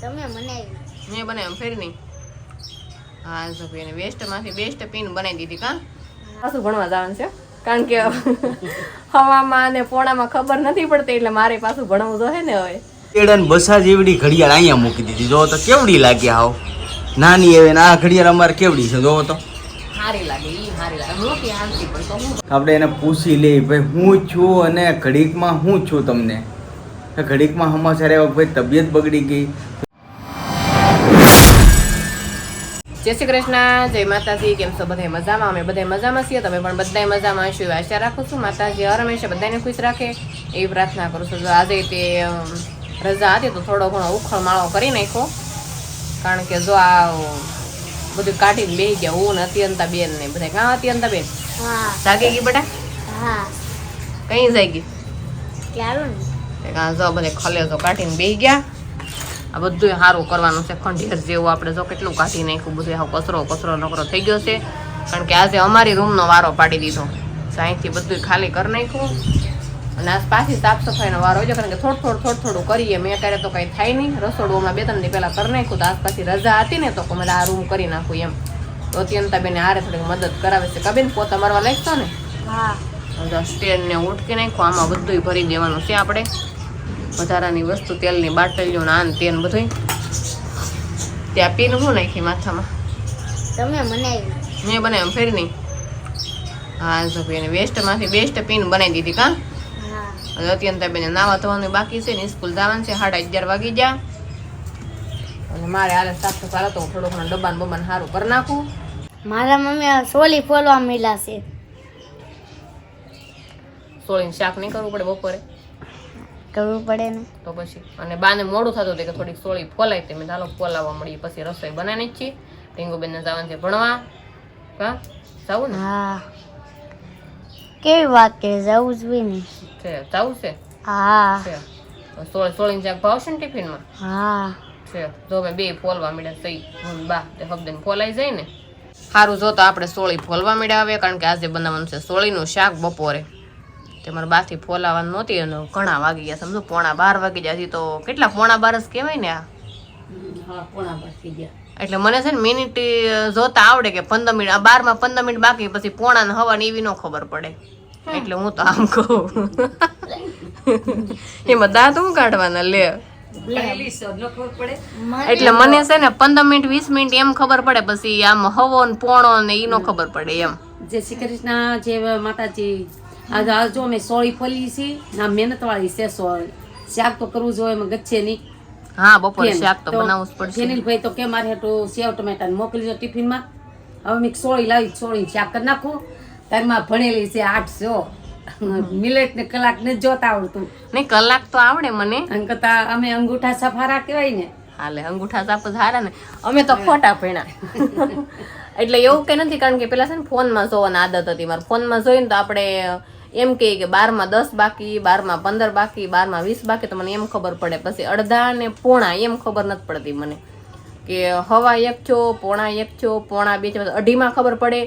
તમે બનાવી મેં બનાવ્યું ફેરની હા સફી અને વેસ્ટમાંથી બેસ્ટ પીન બનાવી દીધી કા? પાછું ભણવા જવાનું છે કારણ કે હવામાં અને પોણામાં ખબર નથી પડતી એટલે મારે પાછું ભણવું તો હે ને હવે. કેડન બસા જેવડી ઘડિયાળ અહીંયા મૂકી દીધી. જો તો કેવડી લાગી આવ. નાની હવે ને આ ઘડિયાળ અમારે કેવડી છે જોવો તો. સારી લાગે ઈ સારી લાગે. મોટી હાલતી પણ તો આપણે એને પૂછી લે ભાઈ હું છું અને ઘડીકમાં હું છું તમને? ઘડીકમાં સમાચાર આવ્યા ભાઈ તબિયત બગડી ગઈ. જય શ્રી કૃષ્ણ જય માતાજી કેમ છો બધા મજામાં? અમે બધા મજામાં છીએ તમે પણ બધા મજામાં હશો એવી આશા રાખું છું. માતાજી હર હંમેશા બધાને ખુશ રાખે એવી પ્રાર્થના કરું છું. જો આજે તે રજા હતી તો થોડો ઘણો ઉખળ માળો કરી નાખ્યો. કારણ કે જો આ બધું કાઢીને બે ગયા હું ને અત્યંતા બેન ને બધા કાં અત્યંતા બેન? જાગી ગઈ બેટા? હા. કઈ જાગી? ક્યારે ને? કાં જો બધે ખલે તો કાઢીને બે ગયા. આ બધું સારું કરવાનું છે. ખંડેર જેવું આપણે જો કેટલું કાઢી નાખ્યું બધું આવું કચરો કચરો નકરો થઈ ગયો છે. કારણ કે આજે અમારી રૂમનો વારો પાડી દીધો. અહીંથી બધું ખાલી કરી નાખ્યું. અને આજ પાછી સાફ સફાઈનો વારો હોય છે કારણ કે થોડું થોડું થોડું થોડું કરીએ. મેં અત્યારે તો કંઈ થાય નહીં. રસોડું હમણાં બે ત્રણ દી પહેલાં કરી નાખ્યું તો આજ પાછી રજા હતી ને તો મેં આ રૂમ કરી નાખું એમ. તો અત્યંતા બેને હારે થોડીક મદદ કરાવે છે. કબીન પોતા મારવા લાગતો ને? હા. સ્ટેન્ડ ને ઉટકી નાખ્યું. આમાં બધું ભરી દેવાનું છે આપણે. વધારાની વસ્તુ તેલની બાટલીઓ ને આન તેન બધું ત્યાં પીન હું નાખી માથામાં? તમે બનાવી મેં બનાવ્યું ફેર નહીં હા તો ભાઈ વેસ્ટમાંથી બેસ્ટ પિન બનાવી દીધી કાં? અને અત્યંત બેને નાવા ધોવાનું બાકી છે ને સ્કૂલ જવાનું છે સાડા અગિયાર વાગી ગયા. અને મારે હાલે સાફ સફાઈ તો થોડું ઘણું ડબ્બાને બબાન સારું કરી નાખું. મારા મમ્મી સોલી ફોલવા મળ્યા છે. સોળીને શાક નહીં કરવું પડે બપોરે. કરવું પડે ને. તો પછી અને બાને મોડું થતું હતું કે થોડીક સોળી ફોલાય તે મેં ચાલો ફોલાવવા મળી પછી રસોઈ બનાવી છીએ. ટીંગુબેનને જવાનું છે ભણવા. હા? જવું ને? હા. કેવી વાત કે જવું જોઈએ ને. છે જવું છે? હા. છે. સોળ સોળીને શાક ભાવશે ને ટિફિનમાં? હા. છે. જો મેં બે ફોલવા મળ્યા સહી. હું બા તે હબદેન ફોલાઈ જાય ને. સારું જો તો આપણે સોળી ફોલવા મળ્યા આવે કારણ કે આજે બનાવવાનું છે સોળીનું શાક બપોરે. તે મારા બાથી ફોલાવાનું નહોતી અને ઘણા વાગી ગયા સમજો પોણા બાર વાગી ગયા તો કેટલા પોણા બાર જ કહેવાય ને આ? એટલે મને છે ને મિનિટ જોતા આવડે કે પંદર મિનિટ આ બારમાં પંદર મિનિટ બાકી પછી પોણા ને હવા ને એવી ન ખબર પડે. એટલે હું તો આમ કહું. એમાં દાંત હું કાઢવાના લે? એટલે મને છે ને પંદર મિનિટ વીસ મિનિટ એમ ખબર પડે પછી આમ હવો ને પોણો ને ઈ નો ખબર પડે એમ. જય શ્રી કૃષ્ણ જય માતાજી. આ જો મેં સોળી ફોલી છે ના મહેનત વાળી છે સોળી. શાક તો કરવું જોઈએ એમાં ગચ્છે નહીં. હા બપોરે શાક તો બનાવવું જ પડશે. જેનીલભાઈ તો કે મારે હેઠું સેવ ટમેટા મોકલી દો ટિફિનમાં. હવે મેં સોળી લાવી સોળી શાક કરી નાખું. તારમાં ભણેલી છે આઠસો મિલેટ ને કલાક ને જોતા આવડતું. નહીં કલાક તો આવડે મને. અંકતા અમે અંગૂઠા સફારા કહેવાય ને. હાલે અંગૂઠા સાપ સારા ને. અમે તો ખોટા ભણ્યા. એટલે એવું કઈ નથી કારણ કે પેલા છે ને ફોનમાં જોવાની આદત હતી. મારે ફોનમાં જોઈને તો આપણે એમ કહે કે બારમાં દસ બાકી બારમાં પંદર બાકી બારમાં વીસ બાકી તો મને એમ ખબર પડે. પછી અડધા ને પોણા એમ ખબર નથી પડતી મને. કે હવા એક છો પોણા એક છો પોણા બે છો અઢીમાં ખબર પડે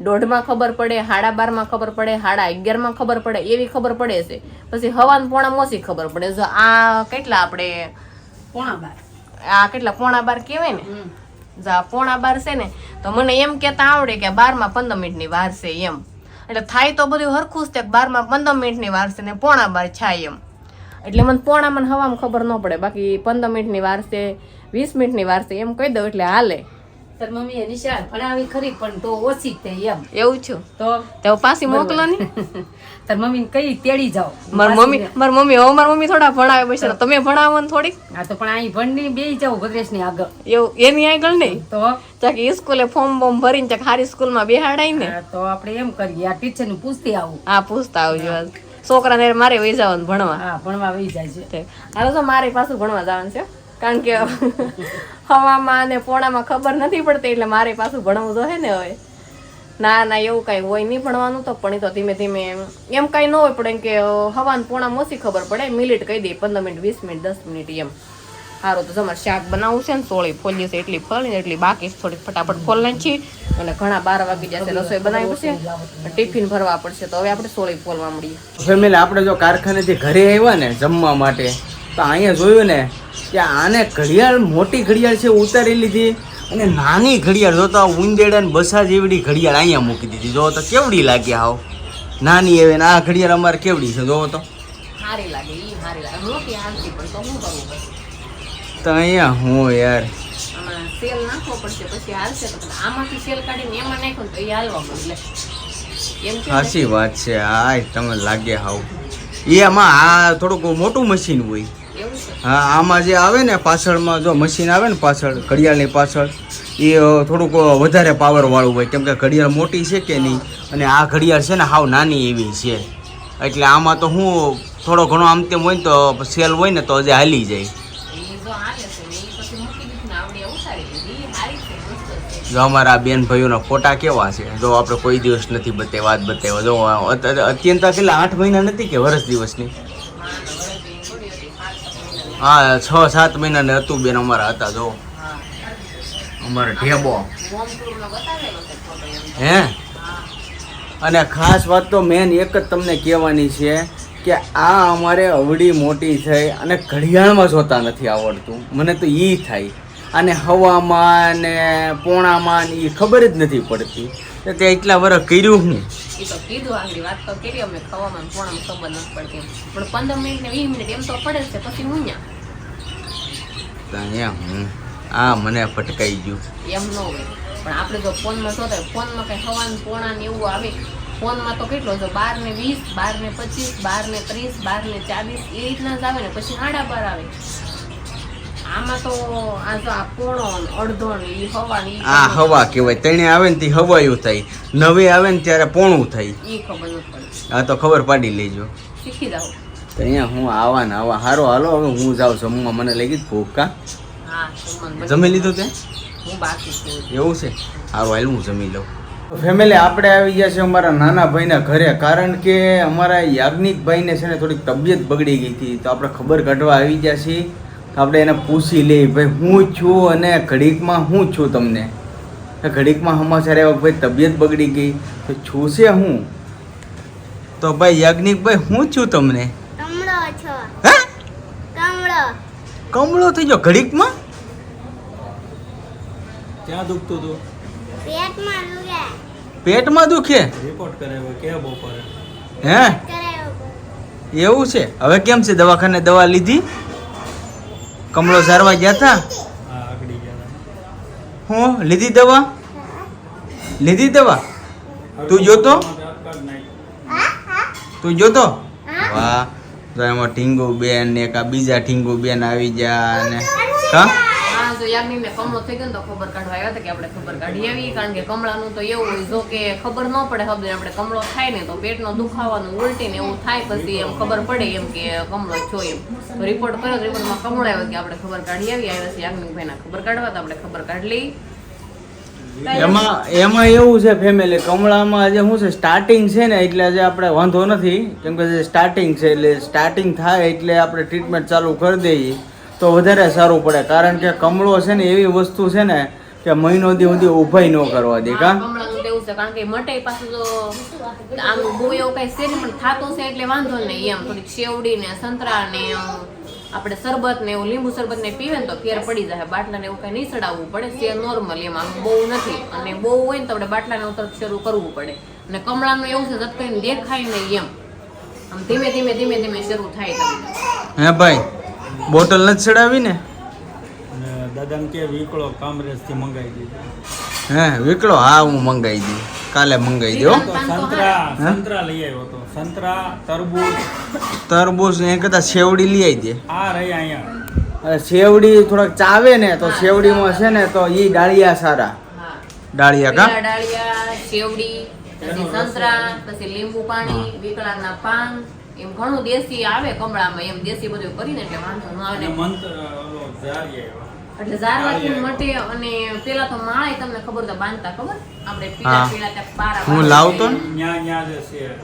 દોઢમાં ખબર પડે હાડા બારમાં ખબર પડે હાડા અગિયારમાં ખબર પડે એવી ખબર પડે છે. પછી હવાને પોણા મોસી ખબર પડે. જો આ કેટલા આપણે પોણા બાર. આ કેટલા પોણા બાર કહેવાય ને? આ પોણા બાર છે ને તો મને એમ કહેતા આવડે કે બારમાં પંદર મિનિટની વાર છે એમ. એટલે થાય તો બધું હરખું જ તે બારમાં પંદર મિનિટની વાર છે ને પોણા બાર છાય એમ. એટલે મને પોણા મને હવામાં ખબર ન પડે. બાકી પંદર મિનિટની વાર છે, વીસ મિનિટની વાર છે, એમ કહી દઉં એટલે હાલે. તાર મમ્મીએ નિશાળ ભણાવી ખરી પણ તો ઓછી જ થઈ એમ. એવું છું? તો તો પાછી મોકલો ને. તાર મમ્મીને કઈ તેડી જાઓ. માર મમ્મી માર મમ્મી હો માર મમ્મી થોડા ભણાવે પછી તમે ભણાવો ને થોડીક. હા તો પણ અહીં ભણની બે જાવ ભદ્રેશની આગળ. એવું એની આગળ નહીં? તો? ચાકી સ્કૂલે ફોર્મ બોમ ભરીને ચાક હારી સ્કૂલમાં બેહાડાય ને. તો આપણે એમ કરીએ આ ટીચર ને પૂછતી આવું. હા પૂછતા આવજો. છોકરાને મારે વહી જવાનું ભણવા. હા ભણવા વહી જાય છે. હાલો તો મારે પાછું ભણવા જવાનું છે. કારણ કે હવામાં અને પોણામાં ખબર નથી પડતી એટલે મારે પાછું ભણવું તો હે ને હવે. ના ના, એવું કઈ હોય નહીં ભણવાનું તો, પણ એ તો ધીમે ધીમે એમ. કાંઈ ન હોય, પણ એમ કે હવાન પોણા ઓછી ખબર પડે. મિનિટ કહી દે, પંદર મિનિટ, વીસ મિનિટ, દસ મિનિટ એમ. સારું તો તમારે શાક બનાવવું છે ને, સોળી ફોલી છે, એટલી ફોલી એટલી બાકી છે થોડી ફટાફટ ફોલ નાખી અને ઘણા બાર વાગી જશે રસોઈ બનાવી પડશે ટિફિન ભરવા પડશે, તો હવે આપણે સોળી ફોલવા મળીએ. ફેમિલી આપણે જો કારખાનેથી ઘરે આવ્યા ને, જમવા માટે તો અહીંયા જોયું ને કે આને ઘડિયાળ મોટી ઘડિયાળ છે ઉતારી લીધી અને નાની ઘડિયાળ જોતા ઉંદેડા ને બસા જેવડી ઘડિયાળ અહીંયા મૂકી દીધી. જો તો કેવડી લાગે હાવ નાની એવી ને આ ઘડિયાળ અમારે કેવડી છે જોવો તો. સારી લાગે ઈ સારી લાગે. મોટી હાલતી પણ તો શું કરવું પછી? તો અહીંયા હું યાર. સેલ નાખવો પડશે પછી હાલશે તો આમાંથી સેલ કાઢીને એમાં નાખો તો એ હાલવા મળે એમ સાચી વાત છે હા તમે લાગે હાવ એ આમાં આ થોડુંક મોટું મશીન હોય. હા, આમાં જે આવે ને પાછળમાં જો મશીન આવે ને પાછળ, ઘડિયાળની પાછળ, એ થોડુંક વધારે પાવરવાળું હોય. કેમ કે ઘડિયાળ મોટી છે કે નહીં? અને આ ઘડિયાળ છે ને હાવ નાની એવી છે. એટલે આમાં તો હું થોડો ઘણો આમ તેમ હોય ને તો સેલ હોય ને તો હજી હાલી જાય. જો અમારા બેન ભાઈઓના ફોટા કેવા છે? જો આપણે કોઈ દિવસ નથી બતાવ્યા વાત બતાવ્યા. જો અત- અત- અત્યંત કેટલા? આઠ મહિના નથી કે વર્ષ દિવસની માં ને વરસની થોડી હતી સાત સાત મહિનાની. હા, છ, સાત મહિનાને હતું બેન અમારા હતા, જો. અમારે ઢેબો. હે? અને ખાસ વાત તો મેન એક જ તમને કહેવાની છે કે આ અમારે અવડી મોટી થઈ અને ઘડિયાળમાં જોતા નથી આવડતું. મને તો એ થાય. અને હવામાં ને પોણામાં ને એ ખબર જ નથી પડતી. તે એટલા વર્ષ કર્યું હું? ઈ તો કીધું આગળ વાત તો કરી અમે ખવામાં ને પોણામાં ખબર નથી પડતી. પણ પંદર મિનિટ ને વીસ મિનિટ એમ તો પડે છે પછી હું. અહીંયા હું આ મને ફટકાઈ ગયું એમ ન હોય પણ આપણે જો ફોનમાં જોતા ફોનમાં કઈ હવાન પોણા ને એવું આવે ફોનમાં તો કેટલો જો બાર ને વીસ બાર ને પચીસ બાર ને ત્રીસ બાર ને ચાલીસ એ રીતના જ આવે ને પછી સાડા બાર આવે આ હવા કહેવાય. તેણે આવે ને તે હવાયું થાય. નવે આવે ને ત્યારે પોણું થાય. ઈ ખબર નથી પડતી આ તો ખબર પાડી લેજો. શીખી જાવ તો અહીંયા હું આવા ને આવા. હારો હાલો હવે હું જાઉં જમવા. મને લઈ ગઈ ભૂખ કા હા જમવાનું બની- જમી લીધું તે? હું બાકી છું. એવું છે? સારું હાલ હું જમી લઉં. ફેમિલી આપણે આવી ગયા છે અમારા નાના ભાઈના ઘરે. કારણ કે અમારા યાજ્ઞિક ભાઈને છે ને થોડીક તબિયત બગડી ગઈ હતી. તો આપણે ખબર કાઢવા આવી ગયા છીએ. આપણે એને પૂછી લઈએ ભાઈ હું છું અને ઘડીકમાં હું છું તમને? તો ઘડીકમાં સમાચાર આવ્યા ભાઈ તબિયત બગડી ગઈ તો છું છે હું? તો ભાઈ યાજ્ઞિક ભાઈ હું છું તમને? કમળો છો. હે? કમળો. કમળો થઈ ગયો ઘડીકમાં? ક્યાં દુખતું હતું પેટમાં લુગે પેટમાં દુખે? રિપોર્ટ કરાવ્યો કે બપોરે હે? એવું છે? હવે કેમ છે દવાખાને દવા લીધી? કમળો સારવા ગયા હતા હું લીધી દવા? લીધી દવા? તું જોતો? તું જોતો? વાહ તો એમાં ઠીંગુ બેન ને એક બીજા ઠીંગુ બેન આવી ગયા ને. હા? હા જો યાજ્ઞિકને કમળો થઈ ગયો તો ખબર કાઢવા આવ્યા હતા કે આપણે ખબર કાઢી આવી કારણ કે કમળાનું તો એવું હોય, જો કે ખબર ન પડે ખબર આપણે કમળો થાય ને તો પેટનો દુખાવાનું ઉલટી ને એવું થાય પછી એમ ખબર પડે એમ કે કમળો છો એમ. તો રિપોર્ટ કર્યો તો રિપોર્ટમાં કમળો આવ્યો કે આપણે ખબર કાઢી આવી આવ્યા છે યાજ્ઞિકભાઈના ખબર કાઢવા તો આપણે ખબર કાઢી એમાં એમાં એવું છે ફેમિલી કમળામાં જે શું છે સ્ટાર્ટિંગ છે ને એટલે જે આપણે વાંધો નથી. કેમ કે સ્ટાર્ટિંગ છે, એટલે સ્ટાર્ટિંગ થાય એટલે આપણે ટ્રીટમેન્ટ ચાલુ કરી દઈએ. તો વધારે સારું પડે. કારણ કે કમળો છે ને એવી વસ્તુ છે ને કે મહિનો દી સુધી ઊભાઈ ન કરવા દે કા? એવું છે. કારણ કે મટાઈ પાછું તો આમ બહુ એવું કઈ છે પણ થાતું છે એટલે વાંધો નહીં એમ. થોડીક શેવડી ને સંતરા ને આપણે શરબત ને એવું લીંબુ શરબત ને પીવે ને તો ફેર પડી જાય. બાટલા ને એવું કઈ નહીં ચડાવવું પડે છે નોર્મલ એમ. આમ બહુ નથી. અને બહુ હોય ને તો આપણે બાટલાને ઉતર શરૂ કરવું પડે. અને કમળાનું એવું છે જત કરીને દેખાય નહીં એમ. આમ ધીમે ધીમે ધીમે ધીમે શરૂ થાય તમને. હે ભાઈ બોટલ નથી ચડાવી ને અને દાદાને કે વીકળો કામરેજથી મંગાવી દીધો હે વીકળો? હા હું મંગાવી દઈ કાલે મંગાવી દો તો સંતરા સંતરા લઈ આવ્યો તો સંતરા તરબૂચ. તરબૂચ ને કદાચ શેવડી લઈ આવી દે. આ રહી અહીંયા. શેવડી થોડાક ચાવે ને તો શેવડીમાં છે ને તો ઈ ડાળિયા સારા. હા. ડાળિયા કા? ડાળિયા શેવડી પછી સંતરા પછી લીંબુ પાણી વીકળાના પાન. એમ ઘણું દેશી આવે કમળામાં એમ દેશી બધું કરીને એટલે વાંધો ન આવે. એટલે ઝારવાથી મટે અને પેલા તો માળા તમને ખબર તો બાંધતા ખબર? આપણે પીળા પીળા ત્યાં પારા હું લાવતો ને? ન્યા ન્યા જે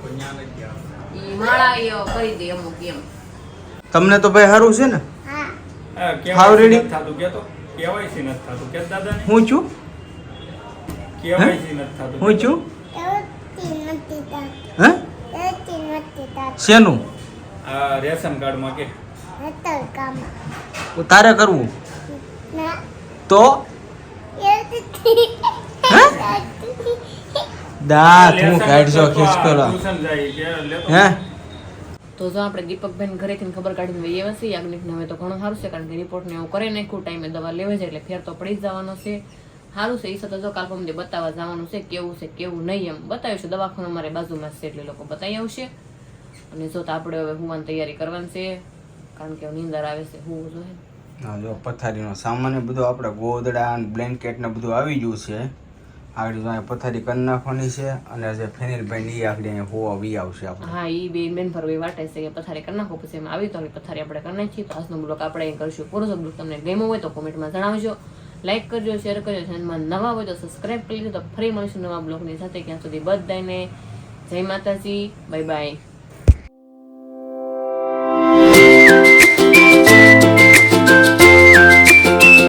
પણ ન્યા નથી આવતા. ઈ માળા એ કરી દે અમુક એમ. તમને તો ભાઈ સારું છે ને? હાવ KYC ready? નથી થાતું કેવાયસી નથી થાતું. કે દાદાને? હું છું? કેવાયસી નથી થાતું હું છું? હે? તા શેનું? આ રેશન કાર્ડમાં કે. તારે કરવું. તો? દાંત હું કાઢજો ખીચકોલો ટ્યુશન જાય ત્યારે લેતો હે? તો જો આપણે દીપકભાઈ ઘરેથી ખબર કાઢીને વહી આવ્યા છીએ યાજ્ઞિકને હવે તો ઘણું સારું છે કારણ કે રિપોર્ટને એવું કરે નાખ્યું ટાઈમે દવા લેવે છે એટલે ફેર તો પડી જ જવાનો છે. સારું છે એ સાથે જો કાલ બતાવવા જવાનું છે કેવું છે કેવું નહીં એમ. બતાવ્યું છે દવાખાનું અમારે બાજુમાં છે એટલે લોકો બતાવી આવશે. અને જો તો આપણે હવે હુવાની તૈયારી કરવાની છે કારણ કે નીંદર આવે છે હું જોઈએ હા. જો પથારીનો સામાન્ય બધું આપણે ગોદડા અને બ્લેન્કેટ ને બધું આવી ગયું છે. આગળ જો પથારી કરી નાખવાની છે અને જે ફેનિલભાઈ એ આગળ અહીંયા હોવા વી આવશે આપણે. હા એ બે બેન ફરવા વાટે છે કે પથારી કરી નાખો પછી એમાં આવી તો પથારી આપણે કરી નાખીએ. તો આજનો બ્લોક આપણે અહીં કરશું. પૂરો જો બ્લોગ તમને ગમ્યો હોય તો કોમેન્ટમાં જણાવજો. લાઈક કરજો શેર કરજો. ચેનલમાં નવા હોય તો સબસ્ક્રાઈબ કરી તો ફરી મળીશું નવા બ્લોગની સાથે. ક્યાં સુધી બધાને જય માતાજી. Bye bye